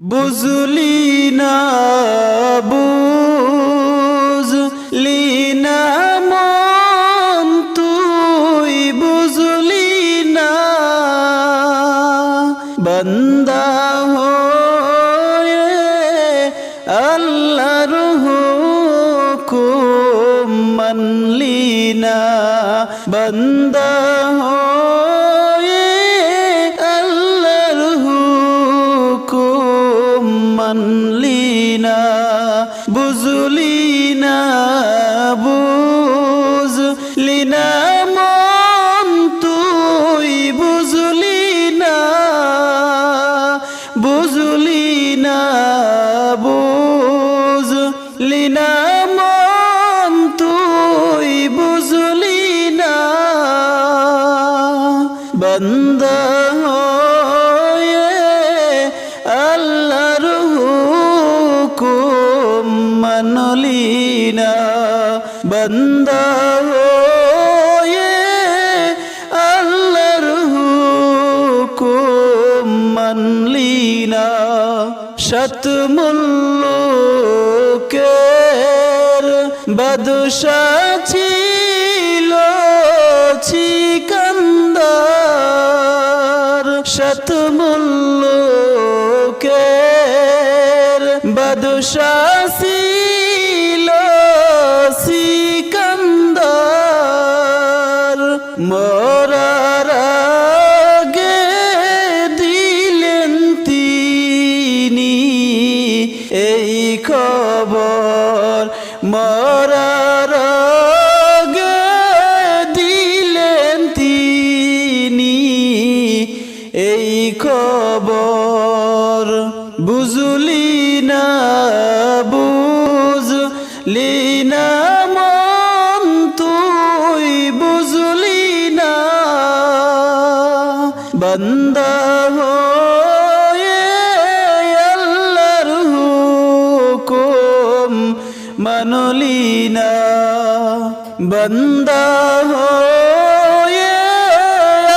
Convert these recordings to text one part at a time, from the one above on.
বুঝলি না বুঝলি না মন তুই না বন্দা হয়ে আল্লাহর না বন্দা বন্দা হয়ে আল্লাহর হুকুম মানলি বন্দা হয়ে আল্লাহর হুকুম মানলি না। শতমুল্লোকের বাদশা ছিল চিকন্দার শতমুল্লোকের বন্দা হয়ে আল্লাহর হুকুম মানলি না বন্দা হয়ে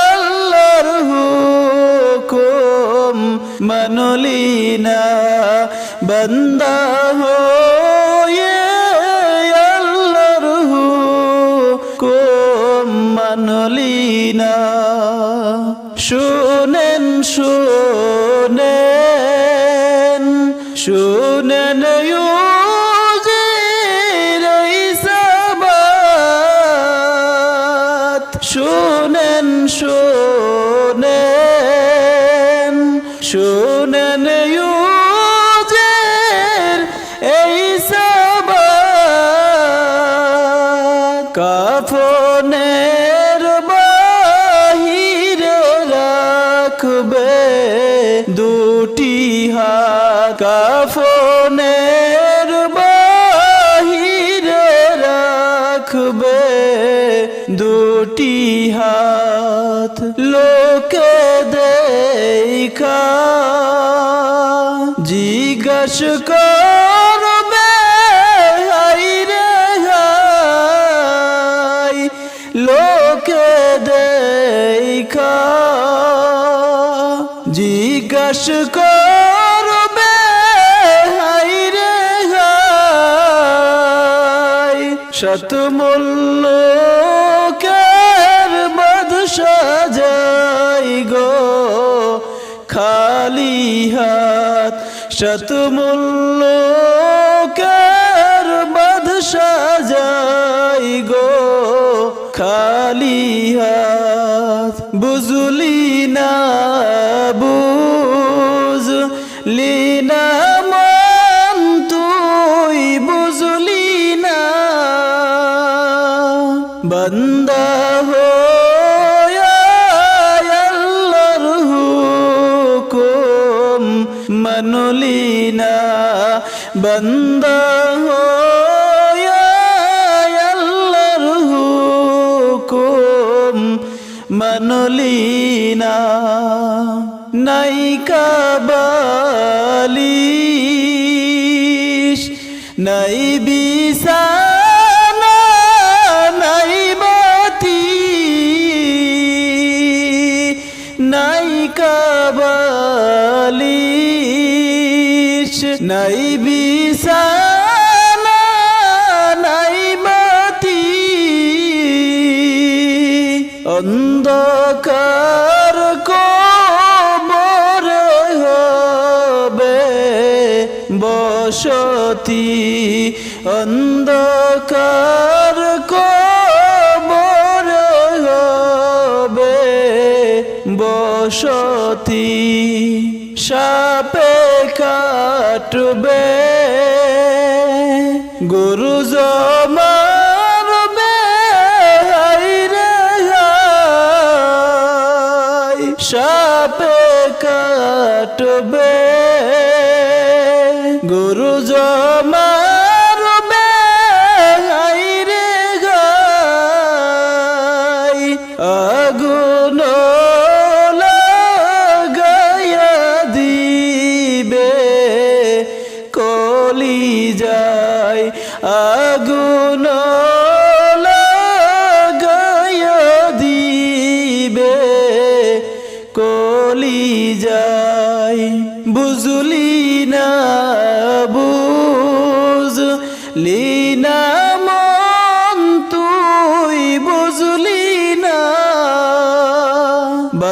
আল্লাহর হুকুম মানলি না বন্দা শুনেন শুনেন শুনেন শুনেন ইউজির দুটি হাত লোকে দেখা। জিজ্ঞাস করবে, হাই রে হাই, লোকে দেখা। জিজ্ঞাস করবে, হাই রে হাই যাই গো। খালি হাত শতমূল্য কের বাদশা যাই গো। খালি হাত বুঝলি না বুঝলি হুকুম বন্দ হো বন্দা হয়ে আল্লাহর হুকুম। মানলি না নাই বিছানা নাই বাতি অন্ধকার কবর হবে বসতি। অন্ধকার কবর হবে বসতি। সাপে কাটবে গুরু জমারবে হাইরে হাই সাপে কাটবে গুরু জমারবে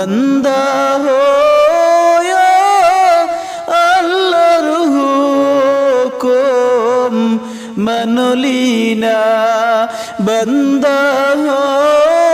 বন্দা হো আল্লাহর হুকুম মানলি না। বন্দা হয়ে